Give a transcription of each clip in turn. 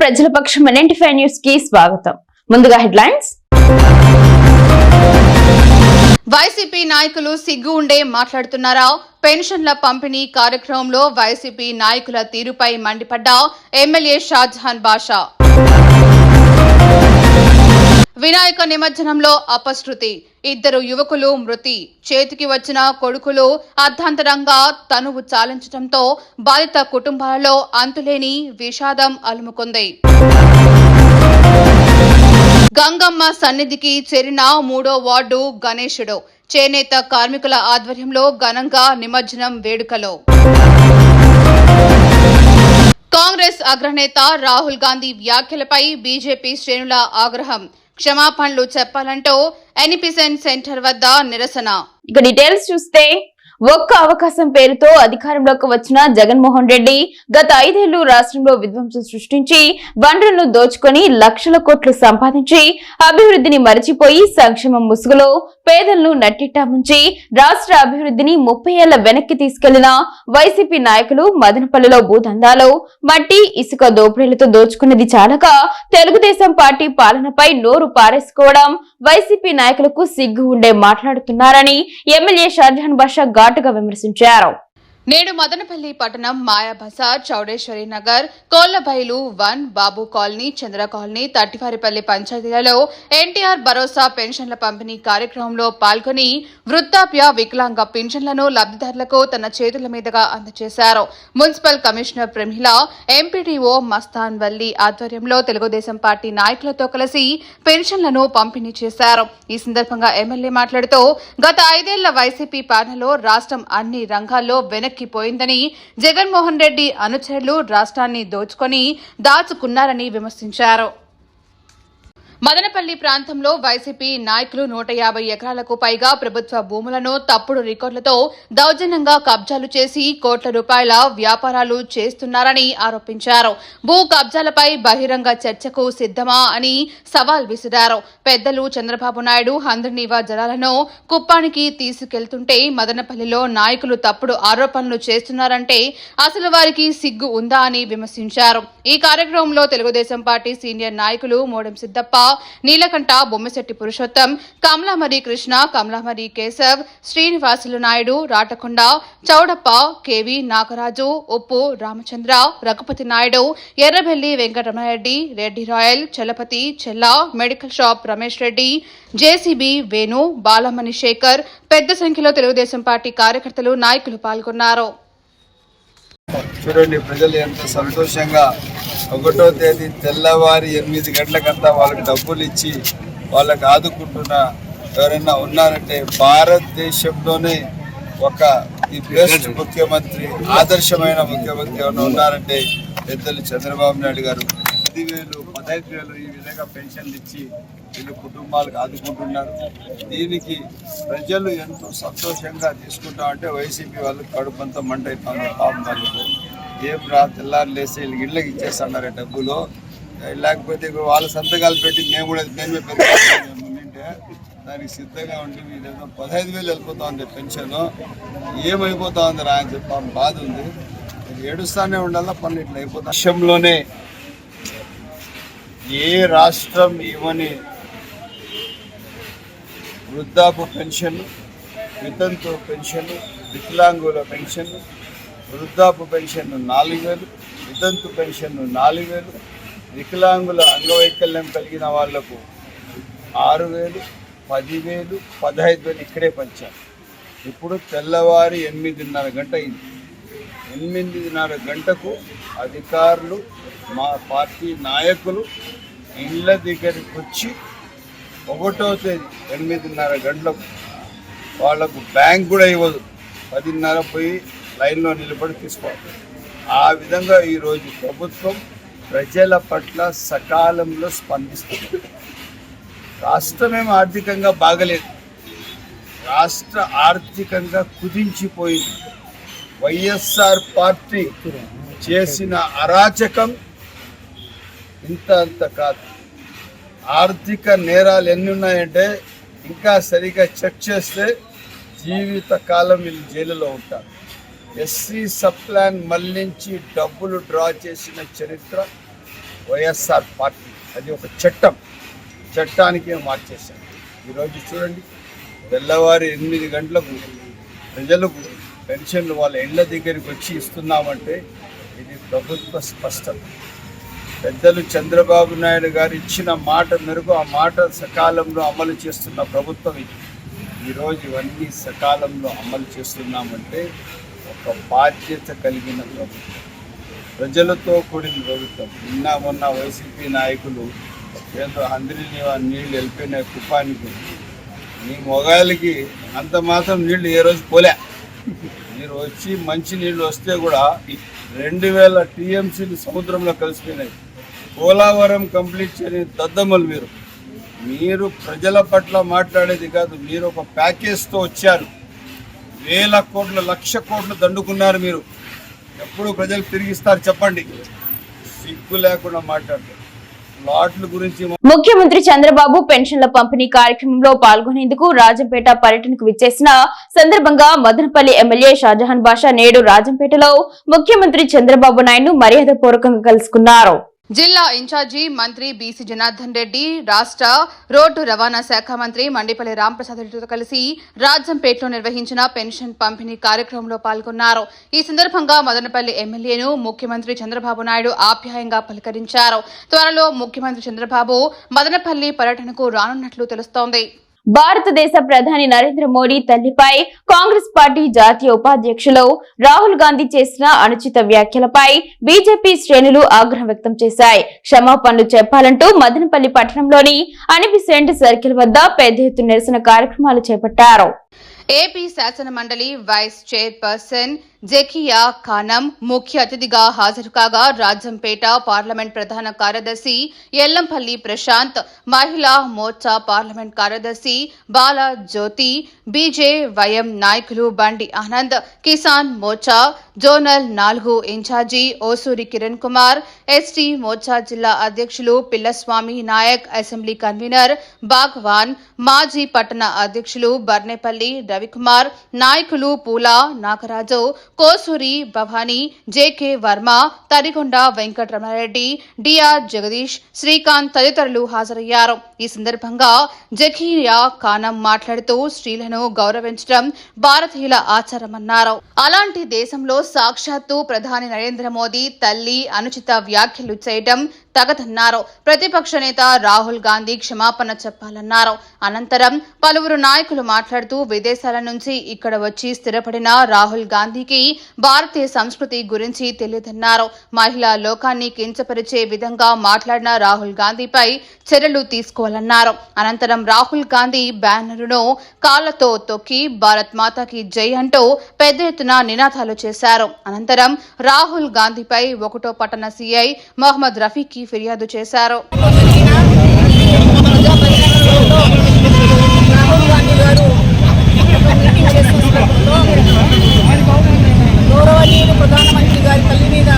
ప్రజల పక్షం ఎన్ఎంటీ న్యూస్కి స్వాగతం. ముందుగా హెడ్లైన్స్. వైసీపీ నాయకులు సిగ్గు ఉండే మాట్లాడుతున్నారా? పెన్షన్ల పంపిణీ కార్యక్రమంలో వైసీపీ నాయకుల తీరుపై మండిపడ్డ ఎమ్మెల్యే షాజహాన్ బాషా. వినాయక నిమజ్జనంలో అపశృతి. ఇద్దరు యువకులు మృతి. చేతికి వచ్చిన కొడుకులు అర్ధాంతరంగా తనువు చాలించడంతో బాధిత కుటుంబాలలో అంతులేని విషాదం అలుముకుంది. గంగమ్మ సన్నిధికి చేరిన మూడో వార్డు గణేశుడు. చేనేత కార్మికుల ఆధ్వర్యంలో ఘనంగా నిమజ్జనం వేడుకలో. కాంగ్రెస్ అగ్రనేత రాహుల్ గాంధీ వ్యాఖ్యలపై బీజేపీ శ్రేణుల ఆగ్రహం. క్షమాపణలు చెప్పాలంటూ ఎన్పిసెంట్ సెంటర్ వద్ద నిరసన. ఇక డీటెయిల్స్ చూస్తే ఒక్క అవకాశం పేరుతో అధికారంలోకి వచ్చిన జగన్మోహన్ రెడ్డి గత ఐదేళ్ళు రాష్ట్రంలో విధ్వంసం సృష్టించి వనరులను దోచుకొని లక్షల కోట్లు సంపాదించి అభివృద్ధిని మరచిపోయి సంక్షేమం ముసుగులో పేదలను నట్టిట్టా ముంచి రాష్ట్ర అభివృద్ధిని ముప్పై ఏళ్ళ వెనక్కి తీసుకెళ్ళిన వైసీపీ నాయకులు మదనపల్లిలో భూదందాలో మట్టి ఇసుక దోపిడీలతో దోచుకున్నది చాలక తెలుగుదేశం పార్టీ పాలనపై నోరు పారేసుకోవడం వైసీపీ నాయకులకు సిగ్గు ఉండే మాట్లాడుతున్నారని ఎమ్మెల్యే షాజహాన్ బాషా ఘాటుగా విమర్శించారు. నేడు మదనపల్లి పట్టణం Mayabazar Chowdeshwari Nagar Kollabailu one Babu colony Chandra colony Tattivaripalli పంచాయతీలలో NTR భరోసా పెన్షన్ల పంపిణీ కార్యక్రమంలో పాల్గొని వృద్ధాప్య వికలాంగ పెన్షన్లను లబ్ధిదారులకు తన చేతుల మీదుగా అందజేశారు. Municipal commissioner Pramila MPDO Mastan Valli ఆధ్వర్యంలో తెలుగుదేశం పార్టీ నాయకులతో కలిసి పెన్షన్లను పంపిణీ చేశారు. ఈ సందర్భంగా ఎమ్మెల్యే మాట్లాడుతూ గత ఐదేళ్ళ వైసీపీ పాలనలో రాష్ట్రం అన్ని రంగాల్లో వెనక్కిపోయిందని జగన్మోహన్ రెడ్డి అనుచరులు రాష్ట్రాన్ని దోచుకొని దాచుకున్నారని విమర్శించారు. మదనపల్లి ప్రాంతంలో వైసీపీ నాయకులు నూట యాభై ఎకరాలకు పైగా ప్రభుత్వ భూములను తప్పుడు రికార్డులతో దౌర్జన్యంగా కబ్జాలు చేసి కోట్ల రూపాయల వ్యాపారాలు చేస్తున్నారని ఆరోపించారు. భూ కబ్జాలపై బహిరంగ చర్చకు సిద్ధమా అని సవాల్ విసిరారు. పెద్దలు చంద్రబాబు నాయుడు హంద్రనీవా జలాలను కుప్పానికి తీసుకెళ్తుంటే మదనపల్లిలో నాయకులు తప్పుడు ఆరోపణలు చేస్తున్నారంటే అసలు వారికి సిగ్గు ఉందా అని విమర్శించారు. ఈ కార్యక్రమంలో తెలుగుదేశం పార్టీ సీనియర్ నాయకులు Modam Siddappa Neelakanta Bommasetty Purushottam Kamalamari Krishna Kamalamari Keshav Srinivasulu Naidu Ratakonda Chowdappa KV Nagaraju Uppu Ramachandra Raghupathi Naidu Errabelli Venkataramana Reddy Reddy Royal Chalapathi Chella medical shop Ramesh Reddy JCB Venu Balamani Shekar పెద్ద సంఖ్యలో Telugu Desam party కార్యకర్తలు నాయకులు పాల్గొన్నారు. చూడండి ప్రజలు ఎంత సంతోషంగా ఒకటో తేదీ తెల్లవారి ఎనిమిది గంటలకంతా వాళ్ళకి డబ్బులు ఇచ్చి వాళ్ళకి ఆదుకుంటున్న ఎవరైనా ఉన్నారంటే భారతదేశంలోనే ఒక ది బెస్ట్ ముఖ్యమంత్రి ఆదర్శమైన ముఖ్యమంత్రి ఎవరైనా ఉన్నారంటే పెద్దలు చంద్రబాబు నాయుడు గారు. పది వేలు పదహైదు వేలు ఈ పెన్షన్లు ఇచ్చి వీళ్ళు కుటుంబాలకు ఆదుకుంటున్నారు. దీనికి ప్రజలు ఎంతో సంతోషంగా తీసుకుంటా అంటే వైసీపీ వాళ్ళు కడుపంతా మంట అవుతాను పాపం వాళ్ళకు ఏం రా తెల్లారు లేసి వీళ్ళకి ఇళ్ళకి ఇచ్చేస్తున్నారు డబ్బులు. లేకపోతే ఇప్పుడు వాళ్ళ సంతకాలు పెట్టి మేము కూడా మేమే పెరుగుతాం దానికి సిద్ధంగా ఉండి వీళ్ళేదో పదహైదు వేలు వెళ్ళిపోతా ఉంది పెన్షన్. ఏమైపోతా ఉంది రా అని చెప్పి బాధ ఉంది. ఏడుస్తానే ఉండాలా పనులు ఇట్లా అయిపోతా విషయంలోనే ఏ రాష్ట్రం ఇవ్వని వృద్ధాపు పెన్షన్ వితంతు పెన్షన్ వికలాంగుల పెన్షన్ వృద్ధాపు పెన్షన్ నాలుగు వేలు వితంతు పెన్షన్ నాలుగు వేలు వికలాంగుల అంగవైకల్యం కలిగిన వాళ్ళకు ఆరు వేలు పదివేలు పదహైదు వేలు ఇక్కడే పంచారు. ఇప్పుడు తెల్లవారి ఎనిమిదిన్నర గంట అయింది. ఎనిమిదిన్నర గంటకు అధికారులు మా పార్టీ నాయకులు ఇళ్ళ దగ్గరికి వచ్చి ఒకటో తేదీ ఎనిమిదిన్నర గంటలకు వాళ్ళకు బ్యాంక్ కూడా ఇవ్వదు. పదిన్నర పోయి లైన్లో నిలబడి తీసుకోవాలి. ఆ విధంగా ఈరోజు ప్రభుత్వం ప్రజల పట్ల సకాలంలో స్పందిస్తుంది. రాష్ట్రమేం ఆర్థికంగా బాగలేదు. రాష్ట్ర ఆర్థికంగా కుదించిపోయింది. వైఎస్ఆర్ పార్టీ చేసిన అరాచకం ఇంత అంత కాదు. ఆర్థిక నేరాలు ఎన్ని ఉన్నాయంటే ఇంకా సరిగా చెక్ చేస్తే జీవిత కాలం వీళ్ళు జైలులో ఉంటారు. ఎస్సీ సప్లాన్ మళ్ళించి డబ్బులు డ్రా చేసిన చరిత్ర వైఎస్ఆర్ పార్టీ. అది ఒక చట్టం. చట్టానికి మార్చేశారు. ఈరోజు చూడండి. తెల్లవారి ఎనిమిది గంటలకు ప్రజలకు పెన్షన్లు వాళ్ళ ఇళ్ళ దగ్గరికి వచ్చి ఇస్తున్నామంటే ఇది ప్రభుత్వ స్పష్టత. పెద్దలు చంద్రబాబు నాయుడు గారు ఇచ్చిన మాట మేరకు ఆ మాట సకాలంలో అమలు చేస్తున్న ప్రభుత్వం ఇది. ఈరోజు ఇవన్నీ సకాలంలో అమలు చేస్తున్నామంటే ఒక బాధ్యత కలిగిన ప్రభుత్వం. ప్రజలతో కూడిన ప్రభుత్వం. నిన్న మొన్న వైసీపీ నాయకులు ఏదో అందరి నీళ్ళు వెళ్ళిపోయిన కుప్పానికి మీ మొగాలకి అంత మాత్రం నీళ్ళు ఏ రోజు పోలే. మీరు వచ్చి మంచి నీళ్ళు వస్తే కూడా రెండు వేల టీఎంసీలు సముద్రంలో కలిసిపోయినాయి. పోలవరం కంప్లీట్ చేయని దద్దమ్మలు మీరు. మీరు ప్రజల పట్ల మాట్లాడేది కాదు మీరు ఒక ప్యాకేజ్తో వచ్చారు. వేల కోట్ల లక్ష కోట్లు దండుకున్నారు మీరు. ఎప్పుడు ప్రజలు తిరిగిస్తారు చెప్పండి. సిగ్గు లేకుండా మాట్లాడతారు. ముఖ్యమంత్రి చంద్రబాబు పెన్షన్ల పంపిణీ కార్యక్రమంలో పాల్గొనేందుకు రాజంపేట పర్యటనకు విచ్చేసిన సందర్భంగా మదనపల్లి ఎమ్మెల్యే షాజహాన్ బాషా నేడు రాజంపేటలో ముఖ్యమంత్రి చంద్రబాబు నాయుడు మర్యాదపూర్వకంగా కలుసుకున్నారు. జిల్లా ఇన్ఛార్జి మంత్రి బీసీ జనార్దన్ రెడ్డి రాష్ట్ర రోడ్డు రవాణా శాఖ మంత్రి మండిపల్లి రాంప్రసాద్ రెడ్డితో కలిసి రాజంపేటలో నిర్వహించిన పెన్షన్ పంపిణీ కార్యక్రమంలో పాల్గొన్నారు. ఈ సందర్భంగా మదనపల్లి ఎమ్మెల్యేను ముఖ్యమంత్రి చంద్రబాబు నాయుడు ఆప్యాయంగా పలకరించారు. త్వరలో ముఖ్యమంత్రి చంద్రబాబు మదనపల్లి పర్యటనకు రానున్నట్లు తెలుస్తోంది. భారతదేశ ప్రధాని నరేంద్ర మోడీ తల్లిపై కాంగ్రెస్ పార్టీ జాతీయ ఉపాధ్యక్షులు రాహుల్ గాంధీ చేసిన అనుచిత వ్యాఖ్యలపై బీజేపీ శ్రేణులు ఆగ్రహం వ్యక్తం చేశాయి. క్షమాపణలు చెప్పాలంటూ మదనపల్లి పట్టణంలోని అనిబిసెంట్ సర్కిల్ వద్ద పెద్ద ఎత్తున నిరసన కార్యక్రమాలు చేపట్టారు. ఏపీ శాసన మండలి వైస్ చైర్పర్సన్ జకియా ఖానం ముఖ్య అతిథిగా హాజరు కాగా రాజంపేట పార్లమెంట్ ప్రధాన కార్యదర్శి ఎల్లంపల్లి ప్రశాంత్ మహిళా మోర్చా పార్లమెంట్ కార్యదర్శి బాలా జ్యోతి బీజే వైఎం నాయకులు బండి ఆనంద్ కిసాన్ మోర్చా జోనల్ నాలుగు ఇన్ఛార్జి ఓసూరి కిరణ్ కుమార్ ఎస్టీ మోర్చా జిల్లా అధ్యక్షులు పిల్లస్వామి నాయక్ అసెంబ్లీ కన్వీనర్ బాగ్వాన్ మాజీ పట్టణ అధ్యక్షులు బర్నేపల్లి రవికుమార్ నాయకులు పూలా నాగరాజు కోసూరి భవానీ జేకే వర్మ తరిగొండ వెంకటరమణారెడ్డి డిఆర్ జగదీష్ శ్రీకాంత్ తదితరులు హాజరయ్యారు. ఈ సందర్భంగా జకీరియా ఖానం మాట్లాడుతూ స్త్రీలను గౌరవించడం భారతీయుల ఆచారమన్నారు. అలాంటి దేశంలో సాక్షాత్తు ప్రధాని నరేంద్ర మోదీ తల్లి అనుచిత వ్యాఖ్యలు చేయడం తగదన్నారు. ప్రతిపక్ష నేత రాహుల్ గాంధీ క్షమాపణ చెప్పాలన్నారు. అనంతరం పలువురు నాయకులు మాట్లాడుతూ విదేశాల నుంచి ఇక్కడ వచ్చి స్థిరపడిన రాహుల్ గాంధీకి భారతీయ సంస్కృతి గురించి తెలియదన్నారు. మహిళా లోకాన్ని కించపరిచే విధంగా మాట్లాడిన రాహుల్ గాంధీపై చర్యలు తీసుకోవాలన్నారు. అనంతరం రాహుల్ గాంధీ బ్యానరును కాళ్ళతో తొక్కి భారత్ మాతాకి జై అంటూ పెద్ద ఎత్తున నినాదాలు చేశారు. అనంతరం రాహుల్ గాంధీపై ఒకటో పట్టణ సీఐ మొహమ్మద్ రఫీకి ఫిర్యాదు చేశారు. రాహుల్ గాంధీ గారు ఒక మీటింగ్ చేసిన సందర్భంలో ప్రధానమంత్రి గారి తల్లి మీద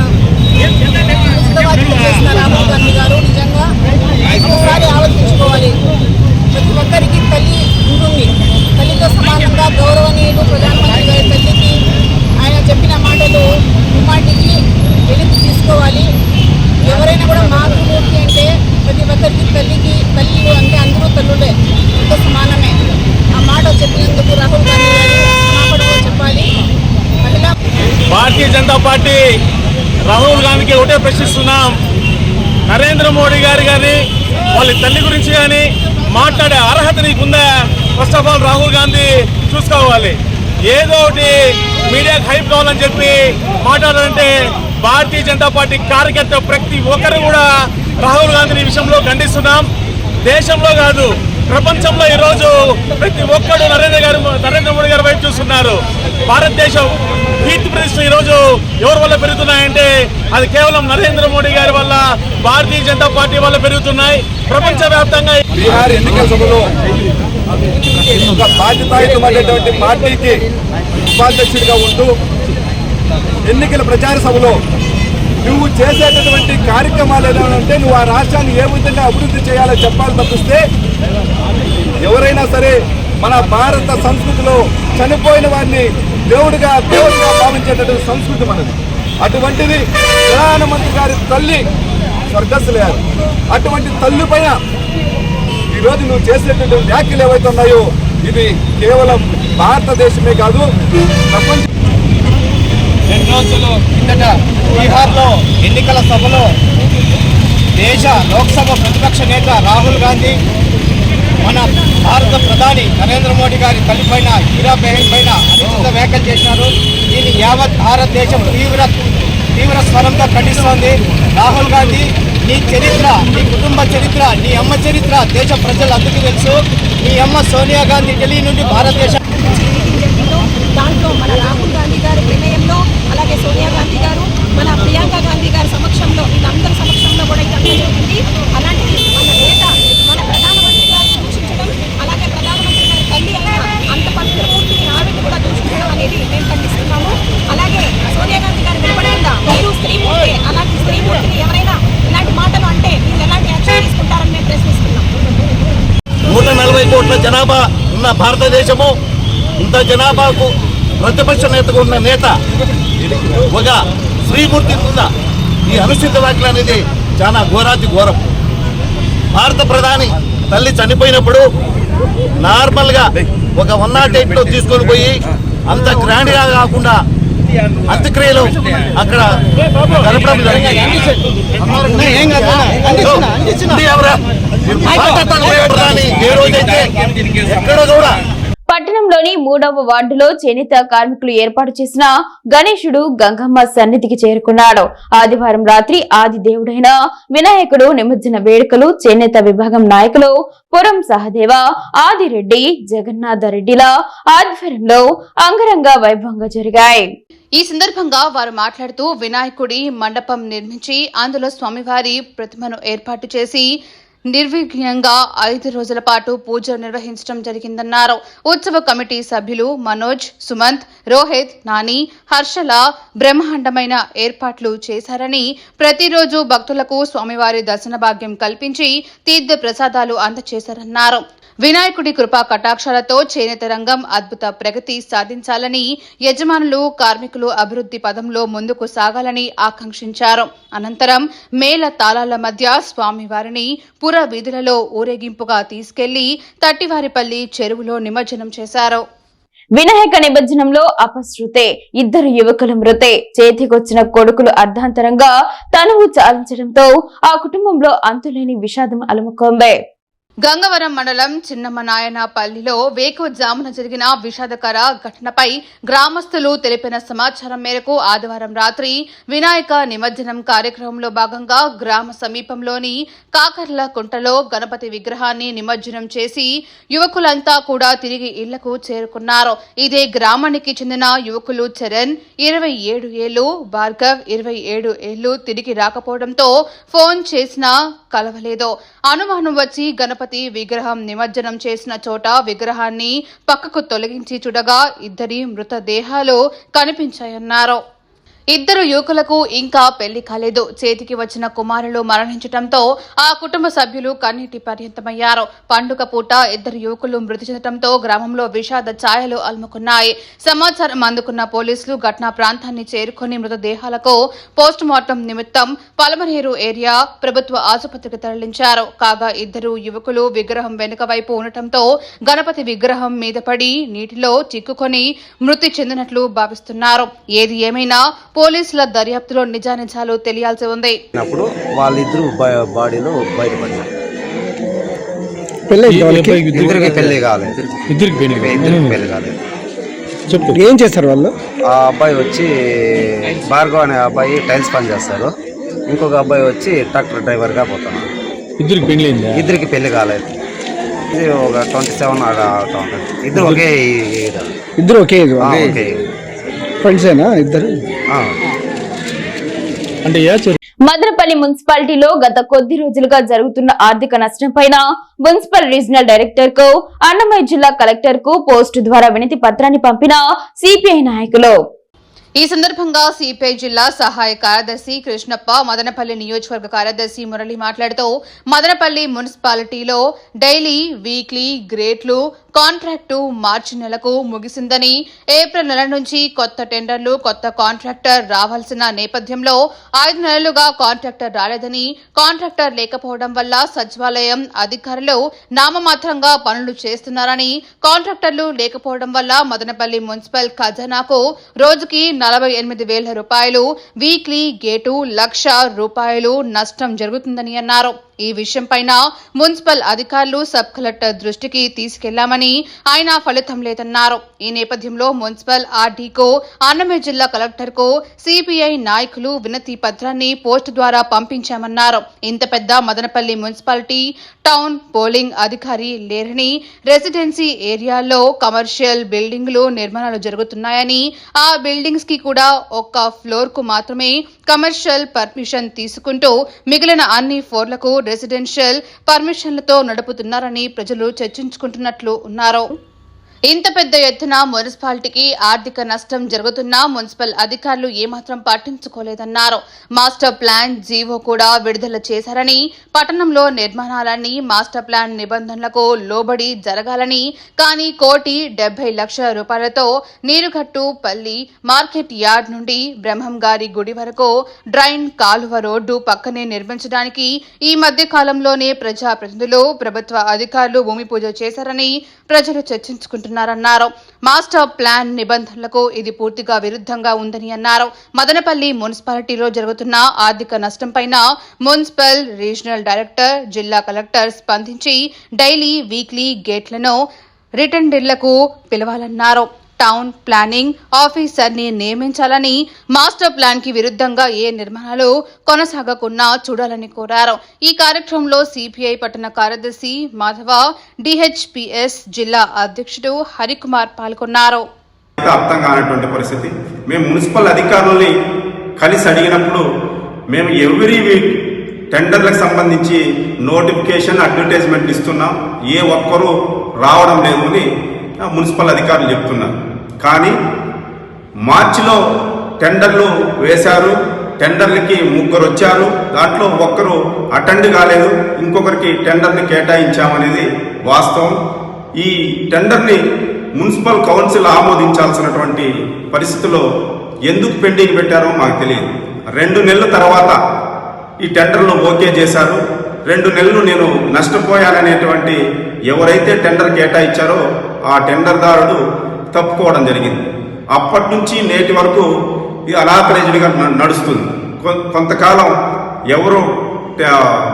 ఉచితవాక్యం చేసిన రాహుల్ గాంధీ గారు నిజంగా ఒకసారి ఆలోచించుకోవాలి. ప్రతి ఒక్కరికి తల్లి ఉంటుంది. తల్లితో సమానంగా గౌరవనీయులు ప్రధానమంత్రి గారి తల్లికి ఆయన చెప్పిన మాటలు మాటికి వెనక్కి తీసుకోవాలి. ఎవరైనా కూడా మాతృమూర్తి అంటే ప్రతి ఒక్కరికి తల్లికి తల్లి అంటే అందరూ తల్లులే. అంత సమానమే. ఆ మాట చెప్పినందుకు రాహుల్ గాంధీ గారు చెప్పాలి. మహిళా భారతీయ జనతా పార్టీ రాహుల్ గాంధీకి ఒకటే ప్రశ్నిస్తున్నాం. నరేంద్ర మోడీ గారు కానీ వాళ్ళ తల్లి గురించి కానీ మాట్లాడే అర్హత నీకుందా? First of all Rahul Gandhi చూసుకోవాలి. ఏదో ఒకటి మీడియాకి హైప్ కావాలని చెప్పి మాట్లాడాలంటే భారతీయ జనతా పార్టీ కార్యకర్త ప్రతి ఒక్కరు కూడా రాహుల్ గాంధీని ఈ విషయంలో ఖండిస్తున్నాం. దేశంలో కాదు ప్రపంచంలో ఈరోజు ప్రతి ఒక్కరు నరేంద్ర గారు నరేంద్ర మోడీ గారి వైపు చూస్తున్నారు. భారతదేశం కీర్తి ప్రతిష్టలు ఈరోజు ఎవరి వల్ల పెరుగుతున్నాయంటే అది కేవలం నరేంద్ర మోడీ గారి వల్ల భారతీయ జనతా పార్టీ వల్ల పెరుగుతున్నాయి. ప్రపంచవ్యాప్తంగా బీహార్ ఎన్నికల సభలో ఒక బాధ్యతాయుతమైనటువంటి పార్టీకి ఉపాధ్యక్షుడిగా ఉంటూ ఎన్నికల ప్రచార సభలో నువ్వు చేసేటటువంటి కార్యక్రమాలు ఏదైనా ఉంటే నువ్వు ఆ రాష్ట్రాన్ని ఏ విధంగా అభివృద్ధి చేయాలో చెప్పాలి తప్పిస్తే ఎవరైనా సరే మన భారత సంస్కృతిలో చనిపోయిన వారిని దేవుడిగా దేవుడిగా భావించేటటువంటి సంస్కృతి మనది. అటువంటిది ప్రధానమంత్రి గారి తల్లి స్వర్గస్సులేరు అటువంటి తల్లి పైన ఈరోజు నువ్వు చేసేటటువంటి వ్యాఖ్యలు ఏవైతే ఉన్నాయో ఇది కేవలం భారతదేశమే కాదు ప్రపంచ రెండు రోజులు కిందట బీహార్లో ఎన్నికల సభలో దేశ లోక్సభ ప్రతిపక్ష నేత రాహుల్ గాంధీ మన భారత ప్రధాని నరేంద్ర మోడీ గారి తల్లిపైన హీరా బెహన్ పైన అనుచిత వ్యాఖ్యలు చేశారు. దీన్ని యావత్ భారతదేశం తీవ్ర తీవ్ర స్వరంతో ఖండిస్తోంది. రాహుల్ గాంధీ నీ చరిత్ర నీ కుటుంబ చరిత్ర నీ అమ్మ చరిత్ర దేశ ప్రజలందరికీ తెలుసు. నీ అమ్మ సోనియా గాంధీ ఢిల్లీ నుండి భారతదేశం దాంట్లో మన రాహుల్ గాంధీ గారి వినయంలో అలాగే సోనియా గాంధీ గారు మన ప్రియాంక గాంధీ గారి సమక్షంలో వీళ్ళందరి సమక్షంలో కూడా ఇదంతా జరిగింది. అలాంటి మన నేత మన ప్రధానమంత్రి గారిని దూషించడం అలాగే ప్రధానమంత్రి గారి తల్లి అయిన అంత పూర్తి ఆవిడని కూడా దూషించడం అనేది మేము ఖండిస్తున్నాము. అలాగే సోనియా గాంధీ గారు వినపడకుండా మీరు స్త్రీమూర్తి అలాంటి స్త్రీమూర్తిని ఎవరైనా ఇలాంటి మాటలు అంటే మీరు ఎలాంటి యాక్షన్ తీసుకుంటారని మేము ప్రశ్నిస్తున్నాం. నూట నలభై కోట్ల జనాభా ఉన్న భారతదేశము ఇంత జనాభాకు ప్రతిపక్ష నేతగా ఉన్న నేత ఒక శ్రీమూర్తి ఉందా? ఈ అనుచిత వ్యాఖ్యలు అనేది చాలా ఘోరాతి ఘోరం. భారత ప్రధాని తల్లి చనిపోయినప్పుడు నార్మల్గా ఒక వన్ నాట్ ఎయిట్లో తీసుకొని పోయి అంత గ్రాండ్గా కాకుండా అంత్యక్రియలు అక్కడ జరపడం జరిగింది. ఏ రోజైతే ఎక్కడ కూడా పట్టణంలోని మూడవ వార్డులో చేనేత కార్మికులు ఏర్పాటు చేసిన గణేశుడు గంగమ్మ సన్నిధికి చేరుకున్నాడు. ఆదివారం రాత్రి ఆది దేవుడైన వినాయకుడు నిమజ్జన వేడుకలు చేనేత విభాగం నాయకులు పురం సహదేవ ఆదిరెడ్డి జగన్నాథ రెడ్డిల ఆధ్వర్యంలో అంగరంగ వైభవంగా జరిగాయి. ఈ సందర్భంగా వారు మాట్లాడుతూ వినాయకుడి మండపం నిర్మించి అందులో స్వామివారి ప్రతిమను ఏర్పాటు చేసి నిర్విఘ్నంగా ఐదు రోజుల పాటు పూజలు నిర్వహించడం జరిగిందన్నారు. ఉత్సవ కమిటీ సభ్యులు మనోజ్ సుమంత్ రోహిత్ నాని హర్షల బ్రహ్మాండమైన ఏర్పాట్లు చేశారని ప్రతిరోజు భక్తులకు స్వామివారి దర్శన భాగ్యం కల్పించి తీర్థ ప్రసాదాలు అందజేశారన్నారు వినాయకుడి కృపా కటాక్షాలతో చేనేత రంగం అద్భుత ప్రగతి సాధించాలని యజమానులు కార్మికులు అభివృద్ధి పదంలో ముందుకు సాగాలని ఆకాంక్షించారు. అనంతరం మేళ తాళాల మధ్య స్వామివారిని పుర వీధులలో ఊరేగింపుగా తీసుకెళ్ళి తట్టివారిపల్లి చెరువులో నిమజ్జనం చేశారు. వినాయక నిమజ్జనంలో అపశృతే ఇద్దరు యువకుల మృతే చేతికొచ్చిన కొడుకులు అర్ధాంతరంగా తనువు చాలించడంతో ఆ కుటుంబంలో అంతులేని విషాదం అలుముకుంది. గంగవరం మండలం చిన్నమనాయనపల్లిలో వేకువజామున జరిగిన విషాదకర ఘటనపై గ్రామస్తులు తెలిపిన సమాచారం మేరకు ఆదివారం రాత్రి వినాయక నిమజ్జనం కార్యక్రమంలో భాగంగా గ్రామ సమీపంలోని కాకర్ల కుంటలో గణపతి విగ్రహాన్ని నిమజ్జనం చేసి యువకులంతా కూడా తిరిగి ఇళ్ళకు చేరుకున్నారు. ఇదే గ్రామానికి చెందిన యువకులు చరణ్ ఇరవై ఏడు ఏళ్ళు భార్గవ్ ఇరవై ఏడు ఏళ్ళు తిరిగి రాకపోవడంతో ఫోన్ చేసినా కలవలేదు. అనుమానం వచ్చి గణపతి విగ్రహం నిమజ్జనం చేసిన చోట విగ్రహాన్ని పక్కకు తొలగించి చూడగా ఇద్దరి మృతదేహాలు కనిపించాయన్నారు. ఇద్దరు యువకులకు ఇంకా పెళ్ళి కాలేదు. చేతికి వచ్చిన కుమారులు మరణించడంతో ఆ కుటుంబ సభ్యులు కన్నీటి పర్యంతమయ్యారు. పండుగ పూట ఇద్దరు యువకులు మృతి చెందడంతో గ్రామంలో విషాద ఛాయలు అలుముకున్నాయి. సమాచారం అందుకున్న పోలీసులు ఘటనా ప్రాంతాన్ని చేరుకుని మృతదేహాలకు పోస్ట్ మార్టం నిమిత్తం పలమనేరు ఏరియా ప్రభుత్వ ఆసుపత్రికి తరలించారు. కాగా ఇద్దరు యువకులు విగ్రహం వెనుక వైపు ఉండటంతో గణపతి విగ్రహం మీద పడి నీటిలో చిక్కుకొని మృతి చెందినట్లు భావిస్తున్నారు. ఏది ఏమైనా పోలీసుల దర్యాప్తులో నిజానిజాలు తెలియాల్సి ఉంది. అప్పుడు వాళ్ళిద్దరు బాడీలో బయటపడ్డారు. ఇద్దరికి పెళ్ళి కాలేదు. ఇద్దరికి పెళ్ళి కాలేదు. చెప్పు ఏం చేస్తారు వాళ్ళు? ఆ అబ్బాయి వచ్చి భార్గవ్ అనే అబ్బాయి టైల్స్ పని చేస్తాడు ఇంకొక అబ్బాయి వచ్చి ట్రాక్టర్ డ్రైవర్గా పోతున్నాడు. ఇద్దరికి పెళ్ళైందా ఇద్దరికి పెళ్ళి కాలేదు. ఇది ఒక ట్వంటీ సెవెన్ ఇద్దరు ఒకే. ఇద్దరు ఒకే ఒకే. ఫ్రెండ్సేనా ఇద్దరు. అంటే మదనపల్లి మున్సిపాలిటీలో గత కొద్ది రోజులుగా జరుగుతున్న ఆర్థిక నష్టం పైన మున్సిపల్ రీజనల్ డైరెక్టర్కు అన్నమయ్య జిల్లా కలెక్టర్కు పోస్టు ద్వారా వినతి పత్రాన్ని పంపిన సిపిఐ నాయకులు ఈ సందర్భంగా సిపిఐ జిల్లా సహాయ కార్యదర్శి కృష్ణప్ప మదనపల్లి నియోజకవర్గ కార్యదర్శి మురళి మాట్లాడుతూ మదనపల్లి మున్సిపాలిటీలో డైలీ వీక్లీ గ్రేట్లు కాంట్రాక్టు మార్చి నెలకు ముగిసిందని ఏప్రిల్ నెల నుంచి కొత్త టెండర్లు కొత్త కాంట్రాక్టర్ రావాల్సిన నేపథ్యంలో ఐదు నెలలుగా కాంట్రాక్టర్ రాలేదని కాంట్రాక్టర్ లేకపోవడం వల్ల సచివాలయం అధికారులు నామమాత్రంగా పనులు చేస్తున్నారని కాంట్రాక్టర్లు లేకపోవడం వల్ల మదనపల్లి మున్సిపల్ ఖజానాకు రోజుకి నలభై ఎనిమిది వేల రూపాయలు వీక్లీ గేటు లక్ష రూపాయలు నష్టం జరుగుతుందని అన్నారు. ఈ విషయంపైన మున్సిపల్ అధికారులు సబ్ కలెక్టర్ దృష్టికి తీసుకెళ్ళామని ఆయన ఫలితం లేదన్నారు. ఈ నేపథ్యంలో మున్సిపల్ ఆర్డీకో అన్నమయ్య జిల్లా కలెక్టర్కు సిపిఐ నాయకులు వినతి పత్రాన్ని పోస్టు ద్వారా పంపించామన్నారు. ఇంత పెద్ద మదనపల్లి మున్సిపాలిటీ టౌన్ పోలింగ్ అధికారి లేరని రెసిడెన్సీ ఏరియాల్లో కమర్షియల్ బిల్డింగ్లు నిర్మాణాలు జరుగుతున్నాయని ఆ బిల్డింగ్స్కి కూడా ఒక్క ఫ్లోర్కు మాత్రమే కమర్షియల్ పర్మిషన్ తీసుకుంటూ మిగిలిన అన్ని ఫ్లోర్లకు రెసిడెన్షియల్ పర్మిషన్లతో నడుపుతున్నారని ప్రజలు చర్చించుకుంటున్నట్లు ఉన్నారు. ఇంత పెద్ద ఎత్తున మున్సిపాలిటీకి ఆర్థిక నష్టం జరుగుతున్నా మున్సిపల్ అధికారులు ఏమాత్రం పట్టించుకోలేదన్నారు. మాస్టర్ ప్లాన్ జీవో కూడా విడుదల చేశారని పట్టణంలో నిర్మాణాలన్నీ మాస్టర్ ప్లాన్ నిబంధనలకు లోబడి జరగాలని కానీ కోటి డెబ్బై లక్షల రూపాయలతో నీరుగట్టు పల్లి మార్కెట్ యార్డ్ నుండి బ్రహ్మం గారి గుడి వరకు డ్రైన్ కాలువ రోడ్డు పక్కనే నిర్మించడానికి ఈ మధ్య కాలంలోనే ప్రజాప్రతినిధులు ప్రభుత్వ అధికారులు భూమి పూజ చేశారని ప్రజలు చర్చించుకుంటున్నారన్నారు మాస్టర్ ప్లాన్ నిబంధనలకు ఇది పూర్తిగా విరుద్ధంగా ఉందని అన్నారు. మదనపల్లి మున్సిపాలిటీలో జరుగుతున్న ఆర్థిక నష్టంపైన మున్సిపల్ రీజనల్ డైరెక్టర్ జిల్లా కలెక్టర్ స్పందించి డైలీ వీక్లీ గేట్లను రిటర్న్లకు పిలవాలన్నారు. టౌన్ ప్లానింగ్ ఆఫీసర్ని నియమించాలని మాస్టర్ ప్లాన్కి విరుద్ధంగా ఏ నిర్మాణాలు కొనసాగకుండా చూడాలని కోరారు. ఈ కార్యక్రమంలో సిపిఐ పట్టణ కార్యదర్శి మాధవ డిహెచ్పిఎస్ జిల్లా అధ్యక్షుడు హరికుమార్ పాల్గొన్నారు. అర్థం కానటువంటి పరిస్థితి. మేము మున్సిపల్ అధికారులని కలిసి అడిగినప్పుడు మేము ఎవ్రీ వీక్ టెండర్లకు సంబంధించి నోటిఫికేషన్ అడ్వర్టైజ్మెంట్ ఇస్తున్నాం. ఏ ఒక్కరూ రావడం లేదు అని మున్సిపల్ అధికారులు చెప్తున్నారు. కానీ మార్చిలో టెండర్లు వేశారు. టెండర్లకి ముగ్గురు వచ్చారు దాంట్లో ఒక్కరు అటెండ్ కాలేదు. ఇంకొకరికి టెండర్ని కేటాయించామనేది వాస్తవం. ఈ టెండర్ని మున్సిపల్ కౌన్సిల్ ఆమోదించాల్సినటువంటి పరిస్థితిలో ఎందుకు పెండింగ్ పెట్టారో మాకు తెలియదు. రెండు నెలల తర్వాత ఈ టెండర్ను ఓకే చేశారు. రెండు నెలలు నేను నష్టపోయాననేటువంటి ఎవరైతే టెండర్ కేటాయించారో ఆ టెండర్దారుడు తప్పుకోవడం జరిగింది. అప్పటి నుంచి నేటి వరకు ఇది అనాథరైజ్డ్గా నడుస్తుంది. కొంతకాలం ఎవరు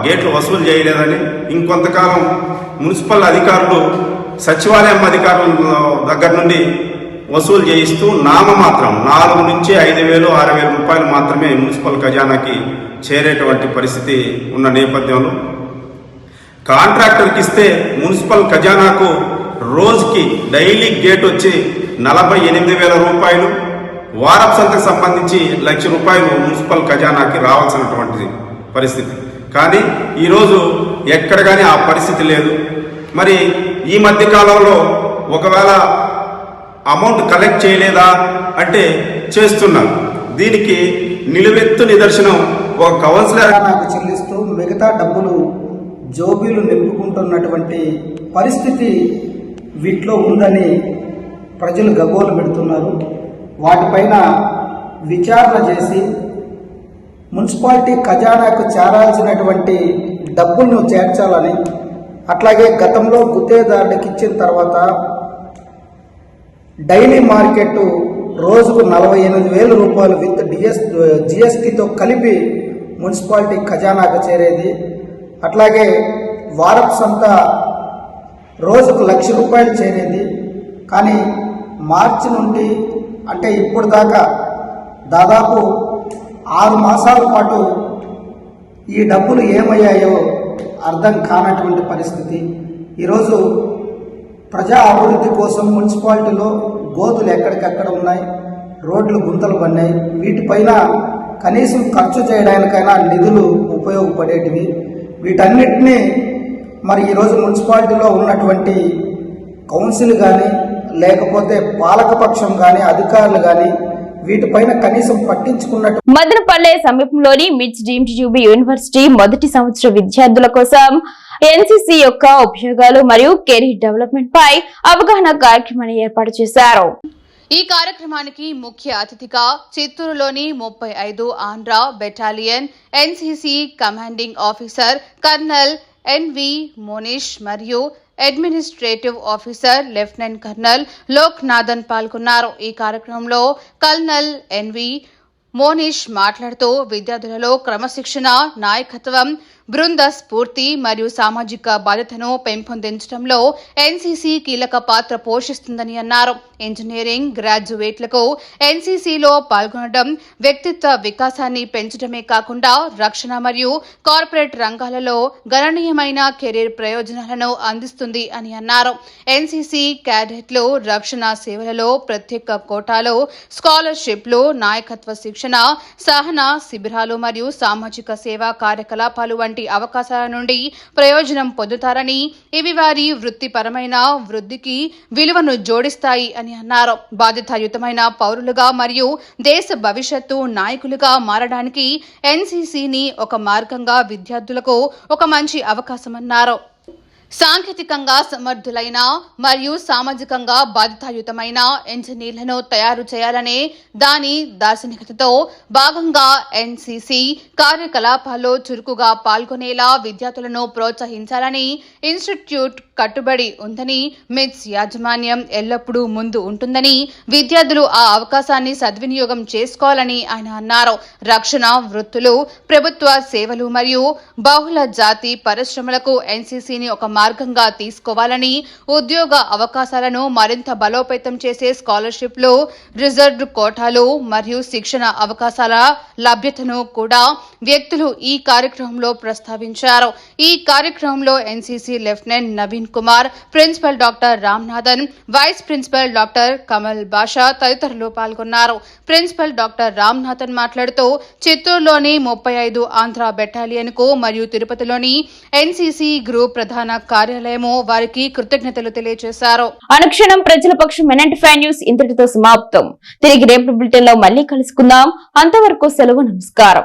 గేట్లు వసూలు చేయలేదని ఇంకొంతకాలం మున్సిపల్ అధికారులు సచివాలయం అధికారుల దగ్గర నుండి వసూలు చేయిస్తూ నామమాత్రం నాలుగు నుంచి ఐదు వేలు ఆరు వేల రూపాయలు మాత్రమే మున్సిపల్ ఖజానాకి చేరేటువంటి పరిస్థితి ఉన్న నేపథ్యంలో కాంట్రాక్టర్కి ఇస్తే మున్సిపల్ ఖజానాకు రోజుకి డైలీ గేట్ వచ్చి నలభై ఎనిమిది వేల రూపాయలు వారపు సంతకు సంబంధించి లక్ష రూపాయలు మున్సిపల్ ఖజానాకి రావాల్సినటువంటి పరిస్థితి. కానీ ఈరోజు ఎక్కడ కానీ ఆ పరిస్థితి లేదు. మరి ఈ మధ్య కాలంలో ఒకవేళ అమౌంట్ కలెక్ట్ చేయలేదా అంటే చేస్తున్నారు. దీనికి నిలువెత్తు నిదర్శనం ఒక కౌన్సిలర్ నాకు చెల్లిస్తూ మిగతా డబ్బులు జోబీలు నింపుకుంటున్నటువంటి పరిస్థితి వీటిలో ఉందని ప్రజలు గగోలు పెడుతున్నారు. వాటిపైన విచారణ చేసి మున్సిపాలిటీ ఖజానాకు చేరాల్సినటువంటి డబ్బులను చేర్చాలని అట్లాగే గతంలో గుత్తేదారులకు ఇచ్చిన తర్వాత డైలీ మార్కెట్ రోజుకు నలభై ఎనిమిది వేల రూపాయలు విత్ డిఎస్ జిఎస్టీతో కలిపి మున్సిపాలిటీ ఖజానాకు చేరేది. అట్లాగే వారపు సంత రోజుకు లక్ష రూపాయలు చేరేది. కానీ మార్చి నుండి అంటే ఇప్పుడు దాకా దాదాపు ఆరు మాసాల పాటు ఈ డబ్బులు ఏమయ్యాయో అర్థం కానటువంటి పరిస్థితి. ఈరోజు ప్రజా అభివృద్ధి కోసం మున్సిపాలిటీలో గోతులు ఎక్కడికక్కడ ఉన్నాయి. రోడ్లు గుంతలు పడినాయి. వీటిపైన కనీసం ఖర్చు చేయడానికైనా నిధులు ఉపయోగపడేటివి. వీటన్నిటినీ మరి ఈరోజు మున్సిపాలిటీలో ఉన్నటువంటి కౌన్సిల్ కానీ లేకపోతే పాలకపక్షం కానీ అధికారులు కానీ వీటిపైన కనీసం పట్టించుకున్నట్టు మదనపల్లె సమీపంలోని మిడ్స్ డీమ్డ్ యూబీ యూనివర్సిటీ మొదటి సంవత్సర విద్యార్థుల కోసం ఎన్సీసీ యొక్క ఉపయోగాలు మరియు కెరీర్ డెవలప్మెంట్ పై అవగాహన కార్యక్రమాన్ని ఏర్పాటు చేశారు. ఈ కార్యక్రమానికి ముఖ్య అతిథిగా చిత్తూరులోని ముప్పై ఐదు Andhra battalion NCC commanding officer colonel NV Monish మరియు administrative officer lieutenant colonel Loknathan పాల్గొన్నారు. ఈ కార్యక్రమంలో కల్నల్ ఎన్వి మోనిష్ మాట్లాడుతూ విద్యార్థులలో క్రమశిక్షణ నాయకత్వం బృంద స్ఫూర్తి మరియు సామాజిక బాధ్యతను పెంపొందించడంలో ఎన్సీసీ కీలక పాత్ర పోషిస్తుందని అన్నారు. ఇంజనీరింగ్ గ్రాడ్యుయేట్లకు ఎన్సీసీలో పాల్గొనడం వ్యక్తిత్వ వికాసాన్ని పెంచడమే కాకుండా రక్షణ మరియు కార్పొరేట్ రంగాలలో గణనీయమైన కెరీర్ ప్రయోజనాలను అందిస్తుంది అని అన్నారు. ఎన్సీసీ క్యాడెట్లు రక్షణ సేవలలో ప్రత్యేక కోటాలో స్కాలర్షిప్లు నాయకత్వ శిక్షణ సహన శిబిరాలు మరియు సామాజిక సేవా కార్యకలాపాలు వంటి అవకాశాల నుండి ప్రయోజనం పొందుతారని ఇవి వారి వృత్తిపరమైన వృద్ధికి విలువను జోడిస్తాయి అని అన్నారు. బాధ్యతాయుతమైన పౌరులుగా మరియు దేశ భవిష్యత్తు నాయకులుగా మారడానికి ఎన్సీసీని ఒక మార్గంగా విద్యార్థులకు ఒక మంచి అవకాశమన్నారు. సాంకేతికంగా సమర్థులైన మరియు సామాజికంగా బాధితాయుతమైన ఇంజనీర్లను తయారు చేయాలనే దాని దార్శనికతతో భాగంగా ఎన్సీసీ కార్యకలాపాల్లో చురుకుగా పాల్గొనేలా విద్యార్థులను ప్రోత్సహించాలని ఇన్స్టిట్యూట్ కట్టుబడి ఉందని మిట్స్ యాజమాన్యం ఎల్లప్పుడూ ముందు ఉంటుందని విద్యార్థులు ఆ అవకాశాన్ని సద్వినియోగం చేసుకోవాలని ఆయన అన్నారు. రక్షణ వృత్తులు ప్రభుత్వ సేవలు మరియు బహుళ జాతి పరిశ్రమలకు ఎన్సీసీని ఒక మార్గంగా తీసుకోవాలని ఉద్యోగ అవకాశాలను మరింత బలోపేతం చేసే స్కాలర్షిప్లు రిజర్వ్డ్ కోటాలు మరియు శిక్షణ అవకాశాల లభ్యతను కూడా వ్యక్తులు ఈ కార్యక్రమంలో ప్రస్తావించారు. ఈ కార్యక్రమంలో NCC lieutenant Naveen Kumar principal doctor Ramnathan vice principal doctor Kamal Basha తదితరులు పాల్గొన్నారు. ప్రిన్సిపల్ డాక్టర్ రామ్నాథన్ మాట్లాడుతూ చిత్తూరులోని ముప్పై ఐదు ఆంధ్ర బెటాలియన్కు మరియు తిరుపతిలోని ఎన్సీసీ గ్రూప్ ప్రధాన కార్యాలయము వారికి కృతజ్ఞతలు తెలియజేశారు. అనుక్షణం ప్రజల పక్షం ఎన్ఎంటి ఫైవ్ న్యూస్ ఇంతటితో సమాప్తం. తిరిగి రేపు బులెటిన్లో మళ్ళీ కలుసుకుందాం. అంతవరకు సెలవు నమస్కారం.